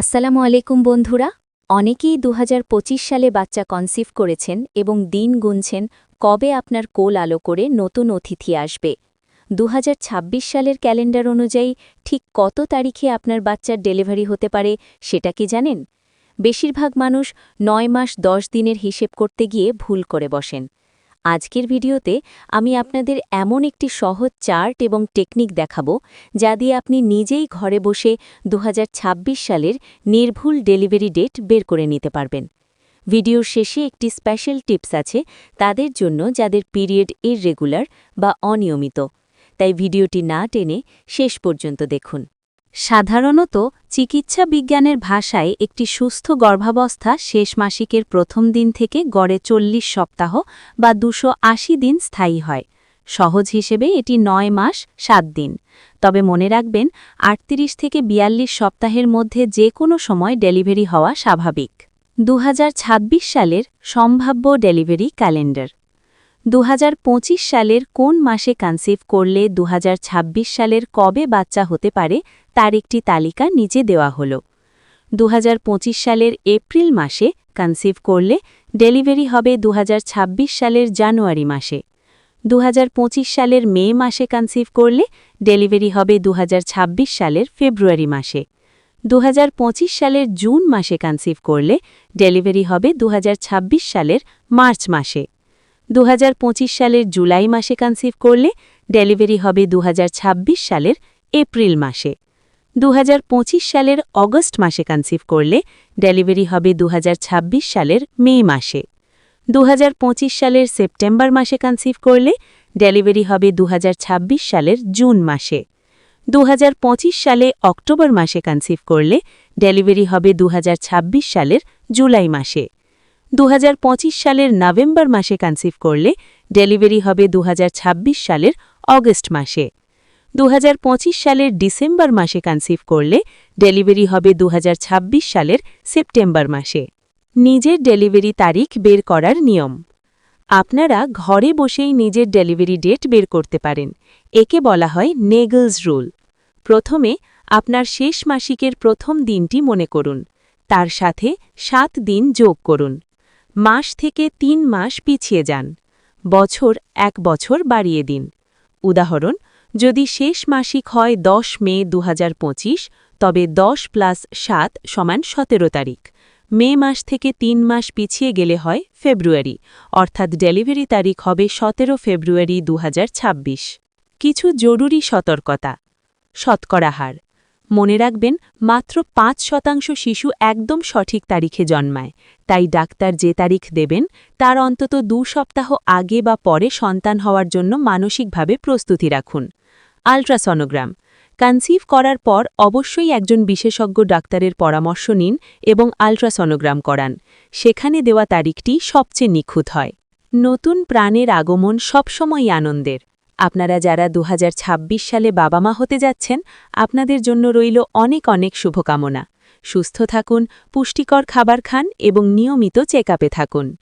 আসসালামু আলাইকুম বন্ধুরা। অনেকেই দু হাজার পঁচিশ সালে বাচ্চা কনসিভ করেছেন এবং দিন গুনছেন কবে আপনার কোল আলো করে নতুন অতিথি আসবে। দু হাজার ছাব্বিশ সালের ক্যালেন্ডার অনুযায়ী ঠিক কত তারিখে আপনার বাচ্চার ডেলিভারি হতে পারে সেটা কি জানেন? বেশিরভাগ মানুষ নয় মাস দশ দিনের হিসেব করতে গিয়ে ভুল করে বসেন। আজকের ভিডিওতে আমি আপনাদের এমন একটি সহজ চার্ট এবং টেকনিক দেখাবো, যা দিয়ে আপনি নিজেই ঘরে বসে দু হাজার ছাব্বিশ সালের নির্ভুল ডেলিভারি ডেট বের করে নিতে পারবেন। ভিডিওর শেষে একটি স্পেশাল টিপস আছে তাদের জন্য যাদের পিরিয়ড ইররেগুলার বা অনিয়মিত। তাই ভিডিওটি না টেনে শেষ পর্যন্ত দেখুন। সাধারণত চিকিৎসা বিজ্ঞানের ভাষায় একটি সুস্থ গর্ভাবস্থা শেষ মাসিকের প্রথম দিন থেকে গড়ে চল্লিশ সপ্তাহ বা দুশো দিন স্থায়ী হয়। সহজ হিসেবে এটি নয় মাস, সাত দিন। তবে মনে রাখবেন, আটত্রিশ থেকে বিয়াল্লিশ সপ্তাহের মধ্যে যে কোনো সময় ডেলিভারি হওয়া স্বাভাবিক। দু হাজার ছাব্বিশ সালের সম্ভাব্য ডেলিভারি ক্যালেন্ডার। দু হাজার পঁচিশ সালের কোন মাসে কনসিভ করলে দু হাজার ছাব্বিশ সালের কবে বাচ্চা হতে পারে তার একটি তালিকা নিচে দেওয়া হল। দু হাজার পঁচিশ সালের এপ্রিল মাসে কনসিভ করলে ডেলিভারি হবে দু হাজার ছাব্বিশ সালের জানুয়ারি মাসে। দু হাজার পঁচিশ সালের মে মাসে কনসিভ করলে ডেলিভারি হবে দু হাজার ছাব্বিশ সালের ফেব্রুয়ারি মাসে। দু হাজার পঁচিশ সালের জুন মাসে কনসিভ করলে ডেলিভারি হবে দু হাজার ছাব্বিশ সালের মার্চ মাসে। দু হাজার পঁচিশ সালের জুলাই মাসে কনসিভ করলে ডেলিভারি হবে দু হাজার ছাব্বিশ সালের এপ্রিল মাসে। দু হাজার পঁচিশ সালের অগস্ট মাসে কনসিভ করলে ডেলিভারি হবে দু হাজার ছাব্বিশ সালের মে মাসে। দু হাজার পঁচিশ সালের সেপ্টেম্বর মাসে কনসিভ করলে ডেলিভারি হবে দু হাজার ছাব্বিশ সালের জুন মাসে। দু হাজার পঁচিশ সালে অক্টোবর মাসে কনসিভ করলে ডেলিভারি হবে দু হাজার ছাব্বিশ সালের জুলাই মাসে। দু হাজার পঁচিশ সালের নভেম্বর মাসে কনসিভ করলে ডেলিভারি হবে দু হাজার ছাব্বিশ সালের অগস্ট মাসে। দু হাজার পঁচিশ সালের ডিসেম্বর মাসে কনসিভ করলে ডেলিভারি হবে দু হাজার ছাব্বিশ সালের সেপ্টেম্বর মাসে। নিজের ডেলিভারি তারিখ বের করার নিয়ম। আপনারা ঘরে বসেই নিজের ডেলিভারি ডেট বের করতে পারেন। একে বলা হয় নেগলস রুল প্রথমে আপনার শেষ মাসিকের প্রথম দিনটি মনে করুন। তার সাথে সাত দিন যোগ করুন। মাস থেকে তিন মাস পিছিয়ে যান। বছর এক বছর বাড়িয়ে দিন। উদাহরণ, যদি শেষ মাসিক হয় দশ মে দু হাজার পঁচিশ, তবে দশ প্লাস সাত সমান সতেরো তারিখ। মে মাস থেকে তিন মাস পিছিয়ে গেলে হয় ফেব্রুয়ারি, অর্থাৎ ডেলিভারি তারিখ হবে সতেরো ফেব্রুয়ারি দু হাজার ছাব্বিশ। কিছু জরুরি সতর্কতা। শতকরা হার। মনে রাখবেন, মাত্র পাঁচ শতাংশ শিশু একদম সঠিক তারিখে জন্মায়। তাই ডাক্তার যে তারিখ দেবেন, তার অন্তত দু সপ্তাহ আগে বা পরে সন্তান হওয়ার জন্য মানসিকভাবে প্রস্তুতি রাখুন। আলট্রাসনোগ্রাম। কনসিভ করার পর অবশ্যই একজন বিশেষজ্ঞ ডাক্তারের পরামর্শ নিন এবং আলট্রাসনোগ্রাম করান। সেখানে দেওয়া তারিখটি সবচেয়ে নিখুঁত হয়। নতুন প্রাণের আগমন সবসময়ই আনন্দের। আপনারা যারা দু হাজার ছাব্বিশ সালে বাবা মা হতে যাচ্ছেন, আপনাদের জন্য রইল অনেক অনেক শুভকামনা। সুস্থ থাকুন, পুষ্টিকর খাবার খান এবং নিয়মিত চেক থাকুন।